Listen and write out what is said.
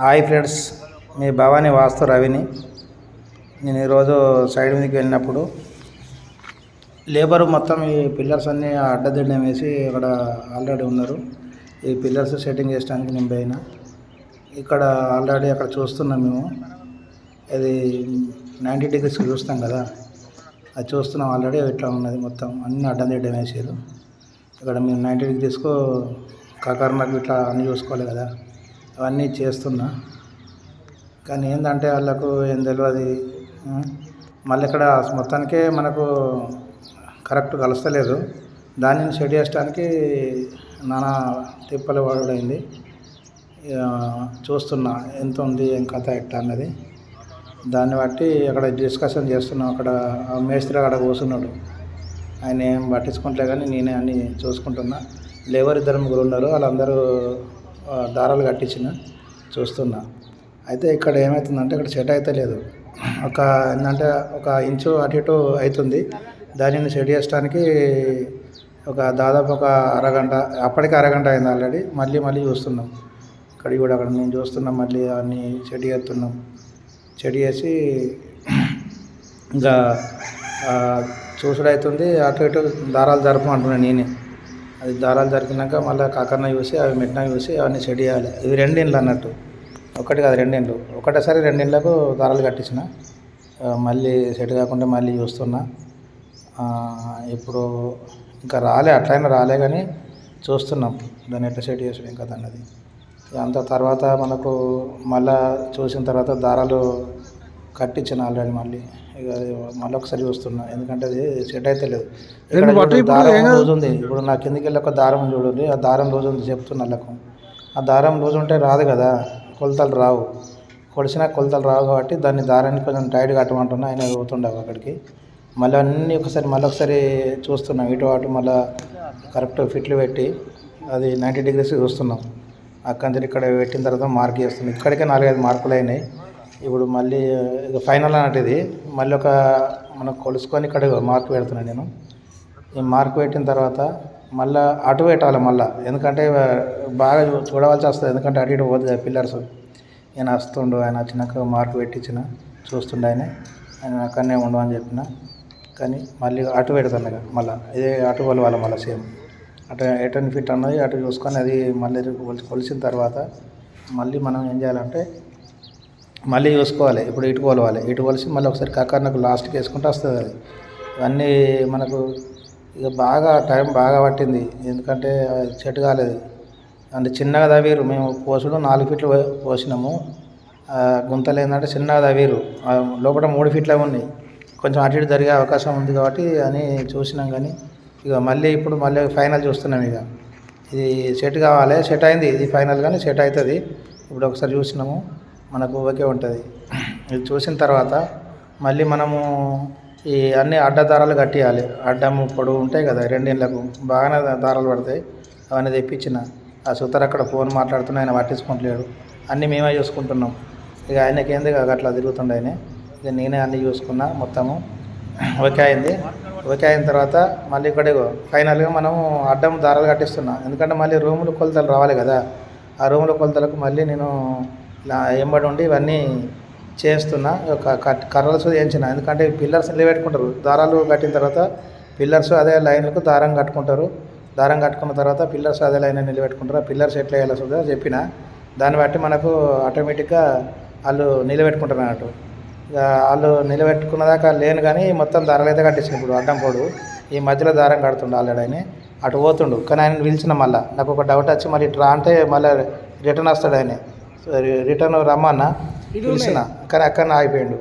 Hi friends మీ భవానీ వాస్తు రవిని. నేను ఈరోజు సైడ్ మీదకి వెళ్ళినప్పుడు లేబర్ మొత్తం ఈ పిల్లర్స్ అన్నీ అడ్డదిడ్డం వేసి అక్కడ ఆల్రెడీ ఉన్నారు. ఈ పిల్లర్స్ సెట్టింగ్ చేయడానికి నేను పోయినా. ఇక్కడ ఆల్రెడీ అక్కడ చూస్తున్నాం మేము. అది నైంటీ డిగ్రీస్ చూస్తాం కదా అది చూస్తున్నాం ఆల్రెడీ ఇట్లా ఉన్నది మొత్తం. అన్ని అడ్డం దిడ్డం వేసారు. ఇక్కడ మేము నైంటీ డిగ్రీస్కు కాకర్నకు ఇట్లా అన్నీ చూసుకోవాలి కదా. అవన్నీ చేస్తున్నా. కానీ ఏంటంటే వాళ్ళకు ఏం తెలియదు మళ్ళీ ఇక్కడ మొత్తానికే మనకు కరెక్ట్ కలుస్తలేదు. దానిని సెట్ చేయడానికి నానా తిప్పలు పడైంది చూస్తున్నా ఎంత ఉంది ఏం కథ ఎట్లా అన్నది. దాన్ని బట్టి అక్కడ డిస్కషన్ చేస్తున్నాం. అక్కడ మేస్త్రి అక్కడ కూర్చున్నాడు. ఆయన ఏం పట్టించుకుంటలే కానీ నేనే అన్నీ చూసుకుంటున్నా. లేబర్ ఇద్దరు ముగ్గురు ఉన్నారు. వాళ్ళందరూ దారాలు కట్టించిన చూస్తున్నా. అయితే ఇక్కడ ఏమవుతుందంటే ఇక్కడ సెట్ అయితే లేదు. ఒక ఏంటంటే ఒక ఇంచు అటు ఇటు అవుతుంది దానిని సెట్ చేయడానికి ఒక దాదాపు ఒక అరగంట అప్పటికి అరగంట అయింది ఆల్రెడీ. మళ్ళీ మళ్ళీ చూస్తున్నాం. ఇక్కడికి కూడా అక్కడ మేము చూస్తున్నాం మళ్ళీ అన్నీ చెడ్ చేస్తున్నాం. చెడ్ చేసి ఇంకా ఆ, చూసుడు అవుతుంది అటు ఇటు దారాలు జరపమంటున్నాను నేనే. అది దారాలు జరిగినాక మళ్ళీ కాకరణ చూసి అవి మెట్టిన చూసి అవన్నీ సెట్ చేయాలి. ఇవి రెండు ఇండ్లు అన్నట్టు. ఒకటి కాదు రెండు ఇండ్లు. ఒకటేసారి రెండు ఇండ్లకు దారాలు కట్టించిన. మళ్ళీ సెట్ కాకుండా మళ్ళీ చూస్తున్నా. ఇప్పుడు ఇంకా రాలే అట్లయినా రాలే కానీ చూస్తున్నాం. దాన్ని ఎట్లా సెట్ చేసాడు ఇంకా అన్నది. అంత తర్వాత మనకు మళ్ళా చూసిన తర్వాత దారాలు కట్టించిన ఆల్రెడీ మళ్ళీ. ఇక మళ్ళీ ఒకసారి చూస్తున్నా. ఎందుకంటే అది సెట్ అయితే లేదు. దారం రోజు ఉంది. ఇప్పుడు నా కిందికి వెళ్ళి ఒక దారం చూడండి. ఆ దారం రోజు ఉంది చెప్తున్నా వాళ్ళకు ఆ దారం రోజు ఉంటే రాదు కదా. కొలతలు రావు. కొలిసినా కొలతలు రావు కాబట్టి దాన్ని దారాన్ని కొంచెం టైట్ కట్టమంటున్నా. ఆయన పోతుండవు అక్కడికి. మళ్ళీ అన్నీ ఒకసారి మళ్ళీ ఒకసారి చూస్తున్నాం. ఇటు అటు మళ్ళీ కరెక్ట్ ఫిట్లు పెట్టి అది నైంటీ డిగ్రీస్ చూస్తున్నాం. అక్కడి నుంచి ఇక్కడ పెట్టిన తర్వాత మార్క్ చేస్తున్నాం. ఇక్కడికే నాలుగైదు మార్కులు అయినాయి ఇప్పుడు మళ్ళీ ఇక ఫైనల్ అన్నట్టు ఇది. మళ్ళీ ఒక మనం కొలుసుకొని ఇక్కడ మార్క్ పెడుతున్నాను నేను. ఈ మార్క్ పెట్టిన తర్వాత మళ్ళీ అటు పెట్టాలి మళ్ళీ. ఎందుకంటే బాగా చూ- చూడవలసి వస్తుంది. ఎందుకంటే అటు ఇటు పోతుంది పిల్లర్స్ ఆయన వస్తుండు ఆయన వచ్చినాక మార్క్ పెట్టించిన చూస్తుండే ఆయన. ఆయన అక్కడనే ఉండు అని చెప్పిన. కానీ మళ్ళీ అటు పెడతాను ఇక మళ్ళీ. ఇదే అటు కొలవాలి మళ్ళీ సేమ్ అటు ఎటన్ ఫిట్ అన్నది అటు చూసుకొని అది మళ్ళీ కొలిసి కొలిసిన తర్వాత మళ్ళీ మనం ఏం చేయాలంటే మళ్ళీ చూసుకోవాలి ఇప్పుడు ఇటు కొలవాలి ఇటు కొలిసి మళ్ళీ ఒకసారి కక్కర్నకు లాస్ట్కి వేసుకుంటూ వస్తుంది అది. ఇవన్నీ మనకు ఇక బాగా టైం బాగా పట్టింది ఎందుకంటే చెట్టు కాలేదు. అంటే చిన్నగా తవ్వీరు మేము పోసుడు నాలుగు ఫీట్లు పోసినాము. గుంతలు ఏంటంటే చిన్నగా తవ్వీరు లోపల మూడు ఫీట్లే ఉన్నాయి. కొంచెం అటు ఇటు జరిగే అవకాశం ఉంది కాబట్టి అని చూసినాం కానీ ఇక మళ్ళీ ఇప్పుడు మళ్ళీ ఫైనల్ చూస్తున్నాం ఇక. ఇది సెట్ కావాలి సెట్ అయింది. ఇది ఫైనల్ కానీ సెట్ అవుతుంది. ఇప్పుడు ఒకసారి చూసినాము. మనకు ఓకే ఉంటుంది. ఇది చూసిన తర్వాత మళ్ళీ మనము ఈ అన్ని అడ్డ దారాలు కట్టియాలి. అడ్డము పొడవు ఉంటాయి కదా రెండిళ్ళకు. బాగానే దారాలు పడతాయి. అవన్నీ తెప్పించిన. ఆ సుతర్ అక్కడ ఫోన్ మాట్లాడుతున్నా ఆయన పట్టించుకుంటలేడు. అన్నీ మేమే చూసుకుంటున్నాం. ఇక ఆయనకి ఏంది అట్లా తిరుగుతుండే ఆయన. ఇక నేనే అన్నీ చూసుకున్నా మొత్తము. ఓకే అయింది. ఓకే అయిన తర్వాత మళ్ళీ ఇక్కడ ఫైనల్గా మనం అడ్డం దారాలు కట్టిస్తున్నాం. ఎందుకంటే మళ్ళీ రూములు కొలతలు రావాలి కదా. ఆ రూముల కొలతలకు మళ్ళీ నేను ఇలా వెంబడి ఉండి ఇవన్నీ చేస్తున్నా. ఒక కట్ కర్రలతో చేయించిన ఎందుకంటే పిల్లర్స్ నిలబెట్టుకుంటారు. దారాలు కట్టిన తర్వాత పిల్లర్స్ అదే లైన్లకు దారం కట్టుకుంటారు. దారం కట్టుకున్న తర్వాత పిల్లర్స్ అదే లైన్ నిలబెట్టుకుంటారు. ఆ పిల్లర్స్ ఎట్లా వేయాలో సుధా చెప్పిన. దాన్ని బట్టి మనకు ఆటోమేటిక్గా వాళ్ళు నిలబెట్టుకుంటారు అన్నట్టు. వాళ్ళు నిలబెట్టుకున్న దాకా లేను కానీ మొత్తం దారాలు అయితే కట్టించిన ఇప్పుడు అడ్డం పోడు. ఈ మధ్యలో దారం కడుతుండు ఆల్రెడీ ఆయన. అటు పోతుండు. కానీ ఆయన పిలిచిన మళ్ళీ. నాకు ఒక డౌట్ వచ్చి మళ్ళీ ఇట్లా అంటే మళ్ళీ రిటర్న్ వస్తాడు ఆయన. రిటర్న్ రమ్మన్నా పిలిచిన కానీ అక్కడ ఆగిపోయిండు.